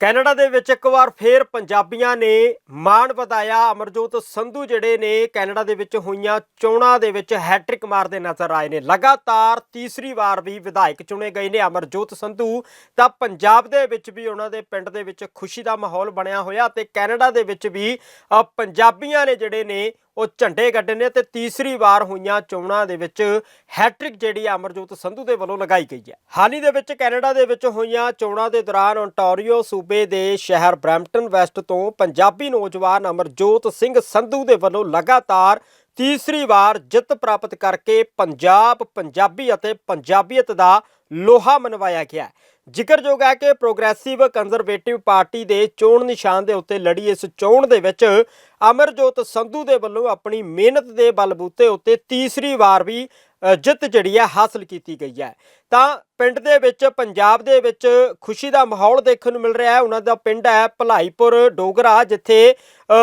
Canada ਦੇ ਵਿੱਚ ਇੱਕ ਵਾਰ ਫੇਰ ਪੰਜਾਬੀਆਂ ਨੇ ਮਾਣ ਵਧਾਇਆ। ਅਮਰਜੋਤ ਸੰਧੂ ਜਿਹੜੇ ਨੇ ਕੈਨੇਡਾ ਦੇ ਵਿੱਚ ਹੋਈਆਂ ਚੋਣਾਂ ਦੇ ਵਿੱਚ ਹੈਟ੍ਰਿਕ ਮਾਰਦੇ ਨਜ਼ਰ ਆਏ ਨੇ। ਲਗਾਤਾਰ ਤੀਸਰੀ ਵਾਰ ਵੀ ਵਿਧਾਇਕ ਚੁਣੇ ਗਏ ਨੇ ਅਮਰਜੋਤ ਸੰਧੂ। ਤਾਂ ਪੰਜਾਬ ਦੇ ਵਿੱਚ ਵੀ ਉਹਨਾਂ ਦੇ ਪਿੰਡ ਦੇ ਵਿੱਚ ਖੁਸ਼ੀ ਦਾ ਮਾਹੌਲ ਬਣਿਆ ਹੋਇਆ ਤੇ ਕੈਨੇਡਾ ਦੇ ਵਿੱਚ ਵੀ ਪੰਜਾਬੀਆਂ ਨੇ ਜਿਹੜੇ ਨੇ ਉਹ ਝੰਡੇ ਗੱਡੇ ਨੇ ਤੇ ਤੀਸਰੀ ਵਾਰ ਹੋਈਆਂ ਚੋਣਾਂ ਦੇ ਵਿੱਚ ਹੈਟ੍ਰਿਕ ਜਿਹੜੀ ਆ ਅਮਰਜੋਤ ਸੰਧੂ ਦੇ ਵੱਲੋਂ ਲਗਾਈ ਗਈ ਹੈ। ਹਾਲ ਹੀ ਦੇ ਵਿੱਚ ਕੈਨੇਡਾ ਦੇ ਵਿੱਚ ਹੋਈਆਂ ਚੋਣਾਂ ਦੇ ਦੌਰਾਨ ਓਨਟਾਰੀਓ ਸੂਬੇ ਦੇ ਸ਼ਹਿਰ ਬਰੈਂਪਟਨ ਵੈਸਟ ਤੋਂ ਪੰਜਾਬੀ ਨੌਜਵਾਨ ਅਮਰਜੋਤ ਸਿੰਘ ਸੰਧੂ ਦੇ ਵੱਲੋਂ ਲਗਾਤਾਰ ਤੀਸਰੀ ਵਾਰ ਜਿੱਤ ਪ੍ਰਾਪਤ ਕਰਕੇ ਪੰਜਾਬ, ਪੰਜਾਬੀ ਅਤੇ ਪੰਜਾਬੀਅਤ ਦਾ ਲੋਹਾ ਮਨਵਾਇਆ ਗਿਆ ਜ਼ਿਕਰਯੋਗ ਹੈ ਕਿ ਪ੍ਰੋਗਰੈਸਿਵ ਕੰਜ਼ਰਵੇਟਿਵ ਪਾਰਟੀ ਦੇ ਚੋਣ ਨਿਸ਼ਾਨ ਦੇ ਉੱਤੇ ਲੜੀ ਇਸ ਚੋਣ ਦੇ ਵਿੱਚ। ਅਮਰਜੋਤ ਸੰਧੂ ਦੇ ਵੱਲੋਂ ਆਪਣੀ ਮਿਹਨਤ ਦੇ ਬਲਬੂਤੇ ਉੱਤੇ ਤੀਸਰੀ ਵਾਰ ਵੀ ਜਿੱਤ ਜਿਹੜੀ ਹੈ ਹਾਸਲ ਕੀਤੀ ਗਈ ਹੈ। ਤਾਂ ਪਿੰਡ ਦੇ ਵਿੱਚ, ਪੰਜਾਬ ਦੇ ਵਿੱਚ ਖੁਸ਼ੀ ਦਾ ਮਾਹੌਲ ਦੇਖਣ ਨੂੰ ਮਿਲ ਰਿਹਾ ਹੈ। ਉਹਨਾਂ ਦਾ ਪਿੰਡ ਹੈ ਭਲਾਈਪੁਰ ਡੋਗਰਾ, ਜਿੱਥੇ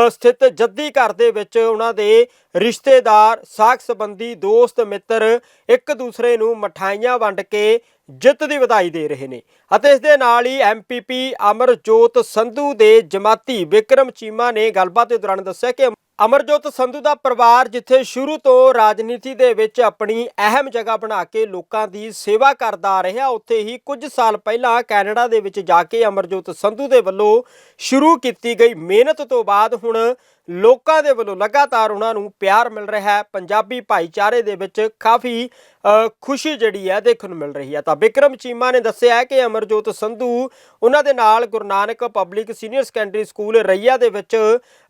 ਸਥਿਤ ਜੱਦੀ ਘਰ ਦੇ ਵਿੱਚ ਉਹਨਾਂ ਦੇ ਰਿਸ਼ਤੇਦਾਰ, ਸਾਖ ਸੰਬੰਧੀ, ਦੋਸਤ, ਮਿੱਤਰ ਇੱਕ ਦੂਸਰੇ ਨੂੰ ਮਠਾਈਆਂ ਵੰਡ ਕੇ ਜਿੱਤ ਦੀ ਵਧਾਈ ਦੇ ਰਹੇ ਨੇ। ਅਤੇ ਇਸ ਦੇ ਨਾਲ ਹੀ ਐਮਪੀਪੀ ਅਮਰਜੋਤ ਸੰਧੂ ਦੇ ਜਮਾਤੀ ਵਿਕਰਮ ਚੀਮਾ ਨੇ ਗੱਲਬਾਤ ਦੇ ਦੌਰਾਨ ਦੱਸਿਆ ਕਿ ਅਮਰਜੋਤ ਸੰਧੂ ਦਾ ਪਰਿਵਾਰ ਜਿੱਥੇ ਸ਼ੁਰੂ ਤੋਂ ਰਾਜਨੀਤੀ ਦੇ ਵਿੱਚ ਆਪਣੀ ਅਹਿਮ ਜਗ੍ਹਾ ਬਣਾ ਕੇ ਲੋਕਾਂ ਦੀ ਸੇਵਾ ਕਰਦਾ ਆ ਰਿਹਾ, ਉੱਥੇ ਹੀ ਕੁਝ ਸਾਲ ਪਹਿਲਾਂ ਕੈਨੇਡਾ ਦੇ ਵਿੱਚ ਜਾ ਕੇ ਅਮਰਜੋਤ ਸੰਧੂ ਦੇ ਵੱਲੋਂ ਸ਼ੁਰੂ ਕੀਤੀ ਗਈ ਮਿਹਨਤ ਤੋਂ ਬਾਅਦ ਹੁਣ ਲੋਕਾਂ ਦੇ ਵੱਲੋਂ ਲਗਾਤਾਰ ਉਹਨਾਂ ਨੂੰ ਪਿਆਰ ਮਿਲ ਰਿਹਾ ਹੈ। ਪੰਜਾਬੀ ਭਾਈਚਾਰੇ ਦੇ ਵਿੱਚ ਕਾਫੀ ਖੁਸ਼ੀ ਜਿਹੜੀ ਹੈ ਦੇਖਣ ਨੂੰ ਮਿਲ ਰਹੀ ਹੈ। ਤਾਂ ਵਿਕਰਮ ਚੀਮਾ ਨੇ ਦੱਸਿਆ ਕਿ ਅਮਰਜੋਤ ਸੰਧੂ ਉਹਨਾਂ ਦੇ ਨਾਲ Guru Nanak public senior secondary school Raiya ਦੇ ਵਿੱਚ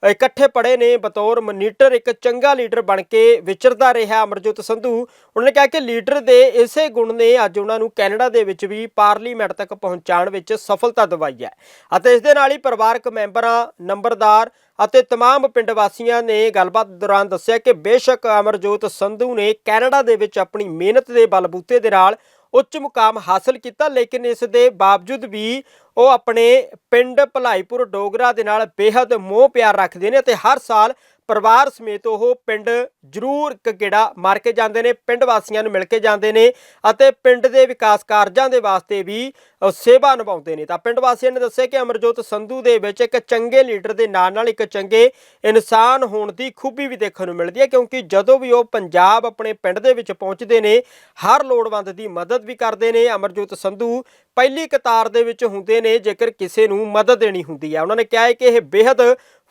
ਇਕੱਠੇ ਪੜ੍ਹੇ ਨੇ। ਬਤੌਰ ਮਨੀਟਰ, ਇੱਕ ਚੰਗਾ ਲੀਡਰ ਬਣ ਕੇ ਵਿਚਰਦਾ ਰਿਹਾ ਅਮਰਜੋਤ ਸੰਧੂ। ਉਹਨਾਂ ਨੇ ਕਿਹਾ ਕਿ ਲੀਡਰ ਦੇ ਇਸੇ ਗੁਣ ਨੇ ਅੱਜ ਉਹਨਾਂ ਨੂੰ ਕੈਨੇਡਾ ਦੇ ਵਿੱਚ ਵੀ ਪਾਰਲੀਮੈਂਟ ਤੱਕ ਪਹੁੰਚਾਉਣ ਵਿੱਚ ਸਫਲਤਾ ਦਿਵਾਈ ਹੈ। ਅਤੇ ਇਸ ਦੇ ਨਾਲ ਹੀ ਪਰਿਵਾਰਕ ਮੈਂਬਰਾਂ, ਨੰਬਰਦਾਰ ਅਤੇ ਤਮਾਮ ਪਿੰਡ ਵਾਸੀਆਂ ਨੇ ਗੱਲਬਾਤ ਦੌਰਾਨ ਦੱਸਿਆ ਕਿ ਬੇਸ਼ੱਕ ਅਮਰਜੋਤ ਸੰਧੂ ਨੇ ਕੈਨੇਡਾ ਦੇ ਵਿੱਚ ਆਪਣੀ ਮਿਹਨਤ ਦੇ ਬਲਬੂਤੇ ਦੇ ਨਾਲ ਉੱਚ ਮੁਕਾਮ ਹਾਸਲ ਕੀਤਾ, ਲੇਕਿਨ ਇਸ ਦੇ ਬਾਵਜੂਦ ਵੀ ਉਹ ਆਪਣੇ ਪਿੰਡ ਭਲਾਈਪੁਰ ਡੋਗਰਾ ਦੇ ਨਾਲ ਬੇहद ਮੋਹ ਪਿਆਰ ਰੱਖਦੇ ਨੇ ਅਤੇ ਹਰ ਸਾਲ ਪਰਿਵਾਰ ਸਮੇਤ ਉਹ ਪਿੰਡ ਜ਼ਰੂਰ ਇੱਕ ਗੇੜਾ ਮਾਰ ਕੇ ਜਾਂਦੇ ਨੇ, ਪਿੰਡ ਵਾਸੀਆਂ ਨੂੰ ਮਿਲ ਕੇ ਜਾਂਦੇ ਨੇ ਅਤੇ ਪਿੰਡ ਦੇ ਵਿਕਾਸ ਕਾਰਜਾਂ ਦੇ ਵਾਸਤੇ ਵੀ ਸੇਵਾ ਨਿਭਾਉਂਦੇ ਨੇ। ਤਾਂ ਪਿੰਡ ਵਾਸੀਆਂ ਨੇ ਦੱਸਿਆ ਕਿ ਅਮਰਜੋਤ ਸੰਧੂ ਦੇ ਵਿੱਚ ਇੱਕ ਚੰਗੇ ਲੀਡਰ ਦੇ ਨਾਲ ਨਾਲ ਇੱਕ ਚੰਗੇ ਇਨਸਾਨ ਹੋਣ ਦੀ ਖੂਬੀ ਵੀ ਦੇਖਣ ਨੂੰ ਮਿਲਦੀ ਹੈ, ਕਿਉਂਕਿ ਜਦੋਂ ਵੀ ਉਹ ਪੰਜਾਬ ਆਪਣੇ ਪਿੰਡ ਦੇ ਵਿੱਚ ਪਹੁੰਚਦੇ ਨੇ, ਹਰ ਲੋੜਵੰਦ ਦੀ ਮਦਦ ਵੀ ਕਰਦੇ ਨੇ। ਅਮਰਜੋਤ ਸੰਧੂ ਪਹਿਲੀ ਕਤਾਰ ਦੇ ਵਿੱਚ ਹੁੰਦੇ ਨੇ, ਜੇਕਰ ਕਿਸੇ ਨੂੰ ਮਦਦ ਦੇਣੀ ਹੁੰਦੀ ਹੈ। ਉਹਨਾਂ ਨੇ ਕਿਹਾ ਹੈ ਕਿ ਇਹ ਬੇहद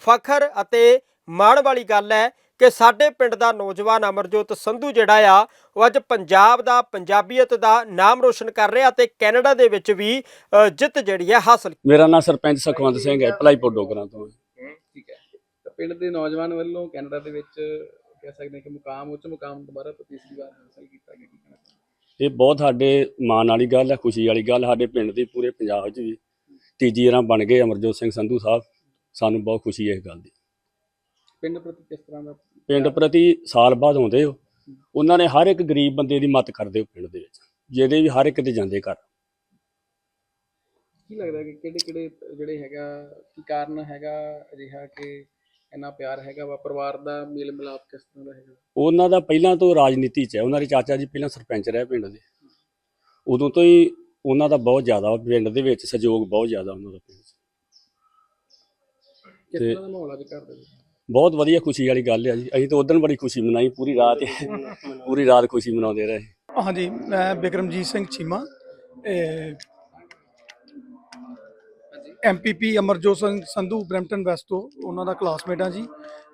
ਫਖਰ ਅਤੇ ਮਾਣ ਵਾਲੀ ਗੱਲ ਹੈ ਕਿ ਸਾਡੇ ਪਿੰਡ ਦਾ ਨੌਜਵਾਨ ਅਮਰਜੋਤ ਸੰਧੂ ਜਿਹੜਾ ਆ ਉਹ ਅੱਜ ਪੰਜਾਬ ਦਾ ਪੰਜਾਬੀਅਤ ਦਾ ਨਾਮ ਰੋਸ਼ਨ ਕਰ ਰਿਹਾ ਤੇ ਕੈਨੇਡਾ ਦੇ ਵਿੱਚ ਵੀ ਜਿੱਤ ਜਿਹੜੀ ਹੈ ਹਾਸਲ ਮੇਰਾ ਨਾਮ ਸਰਪੰਚ ਸੁਖਵੰਤ ਸਿੰਘ ਹੈ ਭਲਾਈਪੁਰ ਡੋਗਰਾਂ ਤੋਂ ਠੀਕ ਹੈ। ਤਾਂ ਪਿੰਡ ਦੇ ਨੌਜਵਾਨ ਵੱਲੋਂ ਕੈਨੇਡਾ ਦੇ ਵਿੱਚ ਕਹਿ ਸਕਦੇ ਹਾਂ ਕਿ ਮੁਕਾਮ ਉੱਚ ਮੁਕਾਮ ਦੁਬਾਰਾ ਤੋਂ ਤੀਸਰੀ ਵਾਰ ਹਾਸਲ ਕੀਤਾ ਗਿਆ ਕੀ ਕਹਿਣਾ ਚਾਹੁੰਦੇ ਇਹ ਬਹੁਤ ਸਾਡੇ ਮਾਣ ਵਾਲੀ ਗੱਲ ਹੈ ਖੁਸ਼ੀ ਵਾਲੀ ਗੱਲ ਸਾਡੇ ਪਿੰਡ ਦੀ ਪੂਰੇ ਪੰਜਾਬ 'ਚ ਵੀ ਤੀਜੀ ਵਾਰ ਬਣ ਗਏ ਅਮਰਜੋਤ ਸਿੰਘ ਸੰਧੂ ਸਾਹਿਬ। ਸਾਨੂੰ ਬਹੁਤ ਖੁਸ਼ੀ ਹੈ ਇਸ ਗੱਲ ਦੀ। ਪਿੰਡ ਪ੍ਰਤੀ ਕਿਸ ਤਰ੍ਹਾਂ ਦਾ ਪਿੰਡ ਪ੍ਰਤੀ ਸਾਲ ਬਾਅਦ ਆਉਂਦੇ ਹੋ। ਉਹਨਾਂ ਨੇ ਹਰ ਇੱਕ ਗਰੀਬ ਬੰਦੇ ਦੀ ਮਦਦ ਕਰਦੇ ਹੋ ਪਿੰਡ ਦੇ ਵਿੱਚ। ਜਿਹਦੇ ਵੀ ਹਰ ਇੱਕ ਦੇ ਜਾਂਦੇ ਘਰ। ਕੀ ਲੱਗਦਾ ਕਿ ਕਿਹੜੇ ਕਿਹੜੇ ਜਿਹੜੇ ਹੈਗਾ ਕੀ ਕਾਰਨ ਹੈਗਾ ਅਜਿਹਾ ਕਿ ਇੰਨਾ ਪਿਆਰ ਹੈਗਾ ਵਾ? ਪਰਿਵਾਰ ਦਾ ਮੇਲ ਮਿਲਾਪ ਕਿਸ ਤਰ੍ਹਾਂ ਦਾ ਹੈਗਾ? ਉਹਨਾਂ ਦਾ ਪਹਿਲਾਂ ਤੋਂ ਰਾਜਨੀਤੀ 'ਚ ਹੈ। ਉਹਨਾਂ ਦੇ ਚਾਚਾ ਜੀ ਪਹਿਲਾਂ ਸਰਪੰਚ ਰਹੇ ਪਿੰਡ ਦੇ। ਉਦੋਂ ਤੋਂ ਹੀ ਉਹਨਾਂ ਦਾ ਬਹੁਤ ਜ਼ਿਆਦਾ ਪਿੰਡ ਦੇ ਵਿੱਚ ਸਹਿਯੋਗ ਬਹੁਤ ਜ਼ਿਆਦਾ ਉਹਨਾਂ ਦਾ ਪਿੰਡ 'ਚ। ਕਿਸ ਤਰ੍ਹਾਂ ਦਾ ਮਾਹੌਲ ਅੱਜ ਘਰ ਦੇ ਵਿੱਚ? ਬਹੁਤ ਵਧੀਆ ਖੁਸ਼ੀ ਵਾਲੀ ਗੱਲ ਹੈ ਜੀ। ਅਸੀਂ ਤਾਂ ਉਦੋਂ ਬੜੀ ਖੁਸ਼ੀ ਮਨਾਈ, ਪੂਰੀ ਰਾਤ ਪੂਰੀ ਰਾਤ ਖੁਸ਼ੀ ਮਨਾਉਂਦੇ ਰਹੇ। ਹਾਂਜੀ, ਮੈਂ Bikramjit Singh Cheema MPP Amarjot Singh Sandhu, Brampton West ਤੋਂ ਉਹਨਾਂ ਦਾ ਕਲਾਸਮੇਟ ਆ ਜੀ।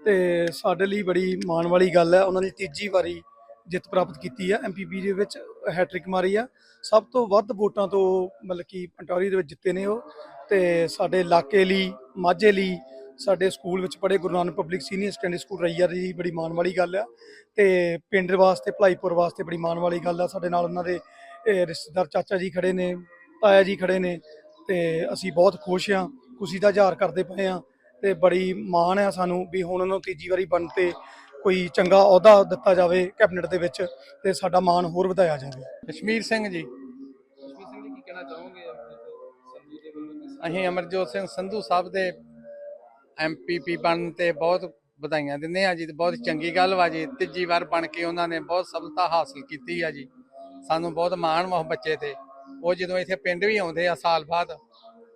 ਤੇ ਸਾਡੇ ਲਈ ਬੜੀ ਮਾਣ ਵਾਲੀ ਗੱਲ ਹੈ ਉਹਨਾਂ ਨੇ ਤੀਜੀ ਵਾਰੀ ਜਿੱਤ ਪ੍ਰਾਪਤ ਕੀਤੀ ਹੈ ਐਮਪੀਪੀ ਦੇ ਵਿੱਚ ਹੈਟ੍ਰਿਕ ਮਾਰੀ ਆ। ਸਭ ਤੋਂ ਵੱਧ ਵੋਟਾਂ ਤੋਂ ਮਤਲਬ ਕਿ ਪੰਟਾਰੀ ਦੇ ਵਿੱਚ ਜਿੱਤੇ ਨੇ ਉਹ। ਤੇ ਸਾਡੇ ਇਲਾਕੇ ਲਈ, ਮਾਝੇ ਲਈ ਸਾਡੇ ਸਕੂਲ ਵਿੱਚ ਪੜ੍ਹੇ Guru Nanak public senior secondary school Rayya ਦੀ ਬੜੀ ਮਾਣ ਵਾਲੀ ਗੱਲ ਆ ਤੇ ਪਿੰਡ ਵਾਸਤੇ ਭਲਾਈਪੁਰ ਵਾਸਤੇ ਬੜੀ ਮਾਣ ਵਾਲੀ ਗੱਲ ਆ। ਸਾਡੇ ਨਾਲ ਉਹਨਾਂ ਦੇ ਰਿਸ਼ਤੇਦਾਰ ਚਾਚਾ ਜੀ ਖੜੇ ਨੇ ਤਾਇਆ ਜੀ ਖੜੇ ਨੇ ਤੇ ਅਸੀਂ ਬਹੁਤ ਖੁਸ਼ ਹਾਂ ਖੁਸ਼ੀ ਦਾ ਇਜ਼ਹਾਰ ਕਰਦੇ ਪਏ ਹਾਂ ਤੇ ਬੜੀ ਮਾਣ ਆ ਸਾਨੂੰ ਵੀ ਹੁਣ ਉਹਨਾਂ ਨੂੰ ਤੀਜੀ ਵਾਰੀ ਬਣ ਤੇ ਕੋਈ ਚੰਗਾ ਅਹੁਦਾ ਦਿੱਤਾ ਜਾਵੇ ਕੈਬਨਿਟ ਦੇ ਵਿੱਚ ਤੇ ਸਾਡਾ ਮਾਣ ਹੋਰ ਵਧਾਇਆ ਜਾਵੇ। ਕਸ਼ਮੀਰ ਸਿੰਘ ਜੀ। ਕਸ਼ਮੀਰ ਸਿੰਘ ਜੀ ਕੀ ਕਹਿਣਾ ਚਾਹੋਗੇ ਅਸੀਂ ਅਮਰਜੋਤ ਸਿੰਘ ਸੰਧੂ ਸਾਹਿਬ ਦੇ ਐਮਪੀਪੀ ਬਣਨ ਤੇ ਬਹੁਤ ਵਧਾਈਆਂ ਦਿੰਦੇ ਆ ਜੀ, ਤੇ ਬਹੁਤ ਚੰਗੀ ਗੱਲ ਵਾ ਜੀ। ਤੀਜੀ ਵਾਰ ਬਣ ਕੇ ਉਹਨਾਂ ਨੇ ਬਹੁਤ ਸਫਲਤਾ ਹਾਸਲ ਕੀਤੀ ਆ ਜੀ। ਸਾਨੂੰ ਬਹੁਤ ਮਾਣ ਵਾ ਬੱਚੇ ਤੇ। ਉਹ ਜਦੋਂ ਇੱਥੇ ਪਿੰਡ ਵੀ ਆਉਂਦੇ ਆ ਸਾਲ ਬਾਅਦ,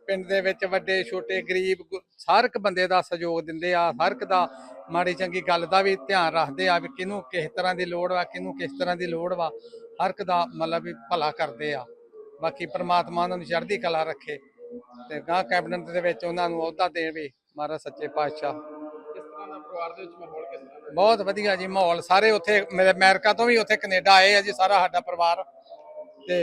ਪਿੰਡ ਦੇ ਵਿੱਚ ਵੱਡੇ, ਛੋਟੇ, ਗਰੀਬ, ਗੁ- ਹਰ ਇੱਕ ਬੰਦੇ ਦਾ ਸਹਿਯੋਗ ਦਿੰਦੇ ਆ, ਹਰ ਇੱਕ ਦਾ ਮਾੜੀ ਚੰਗੀ ਗੱਲ ਦਾ ਵੀ ਧਿਆਨ ਰੱਖਦੇ ਆ ਵੀ ਕਿਹਨੂੰ ਕਿਸ ਤਰ੍ਹਾਂ ਦੀ ਲੋੜ ਵਾ, ਕਿਹਨੂੰ ਕਿਸ ਤਰ੍ਹਾਂ ਦੀ ਲੋੜ ਵਾ। ਹਰ ਇੱਕ ਦਾ ਮਤਲਬ ਵੀ ਭਲਾ ਕਰਦੇ ਆ। ਬਾਕੀ ਪ੍ਰਮਾਤਮਾ ਉਹਨਾਂ ਨੂੰ ਚੜ੍ਹਦੀ ਕਲਾ ਰੱਖੇ। ਤੇ ਗਾਂ ਕੈਬਨਿਟ ਦੇ ਵਿੱਚ ਉਹਨਾਂ ਨੂੰ ਅਹੁਦਾ ਦੇਵੇ। ਮਹਾਰਾਜ ਸੱਚੇ ਪਾਤਸ਼ਾਹ। ਕਿਸ ਤਰ੍ਹਾਂ ਦਾ ਪਰਿਵਾਰ ਦੇ ਵਿੱਚ ਮਾਹੌਲ ਕਿਸ ਤਰ੍ਹਾਂ ਦਾ ਬਹੁਤ ਵਧੀਆ ਜੀ ਮਾਹੌਲ। ਸਾਰੇ ਉੱਥੇ ਮੇਰੇ ਅਮਰੀਕਾ ਤੋਂ ਵੀ ਉੱਥੇ ਕੈਨੇਡਾ ਆਏ ਆ ਜੀ ਸਾਰਾ ਸਾਡਾ ਪਰਿਵਾਰ। ਤੇ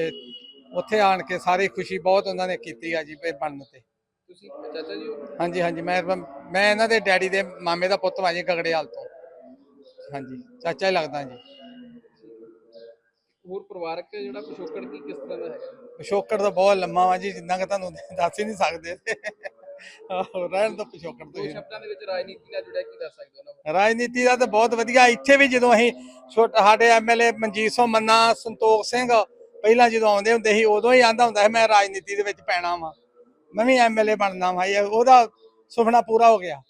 ਉੱਥੇ ਆਣ ਕੇ ਸਾਰੀ ਖੁਸ਼ੀ ਬਹੁਤ ਉਹਨਾਂ ਨੇ ਕੀਤੀ ਆ ਜੀ ਇਹ ਬਣਨ ਤੇ। ਤੁਸੀਂ ਚਾਚਾ ਜੀ ਹੋ? ਹਾਂਜੀ ਹਾਂਜੀ ਮੈਂ ਮੈਂ ਇਹਨਾਂ ਦੇ ਡੈਡੀ ਦੇ ਮਾਮੇ ਦਾ ਪੁੱਤ ਵਾਂ ਜੀ ਗਗੜੇਵਾਲ ਤੋਂ। ਹਾਂਜੀ ਚਾਚਾ ਹੀ ਲੱਗਦਾ ਜੀ। ਹੋਰ ਪਰਿਵਾਰਕ ਜਿਹੜਾ ਪਿਛੋਕੜ ਕੀ ਕਿਸ ਤਰ੍ਹਾਂ ਦਾ ਹੈਗਾ? ਪਿਛੋਕੜ ਤਾਂ ਬਹੁਤ ਲੰਮਾ ਵਾ ਜੀ ਜਿੰਨਾ ਕਿ ਤੁਹਾਨੂੰ ਦੱਸ ਹੀ ਨਹੀਂ ਸਕਦੇ। ਆਹੋ, ਰਹਿਣ ਤੋਂ ਪਿਛੋਕੜ ਦੋ। ਸ਼ਬਦਾਂ ਦੇ ਵਿੱਚ ਰਾਜਨੀਤੀ ਨਾਲ ਜੁੜਿਆ ਕੀ ਦੱਸ ਸਕਦੇ ਹੋ ਉਹਨਾਂ ਬਾਰੇ? ਰਾਜਨੀਤੀ ਦਾ ਤਾਂ ਬਹੁਤ ਵਧੀਆ ਇੱਥੇ ਵੀ ਜਦੋਂ ਅਸੀਂ ਛੋਟਾ ਸਾਡੇ ਐਮਐਲਏ ਮਨਜੀਤ ਸਿੰਘ ਮੰਨਾ ਸੰਤੋਖ ਸਿੰਘ ਪਹਿਲਾਂ ਜਦੋਂ ਆਉਂਦੇ ਹੁੰਦੇ ਸੀ ਉਦੋਂ ਹੀ ਆਂਦਾ ਹੁੰਦਾ ਸੀ ਮੈਂ ਰਾਜਨੀਤੀ ਦੇ ਵਿੱਚ ਪੈਣਾ ਵਾਂ ਮੈਂ ਵੀ ਐਮਐਲਏ ਬਣਨਾ ਵਾਂ ਇਹ ਉਹਦਾ ਸੁਪਨਾ ਪੂਰਾ ਹੋ ਗਿਆ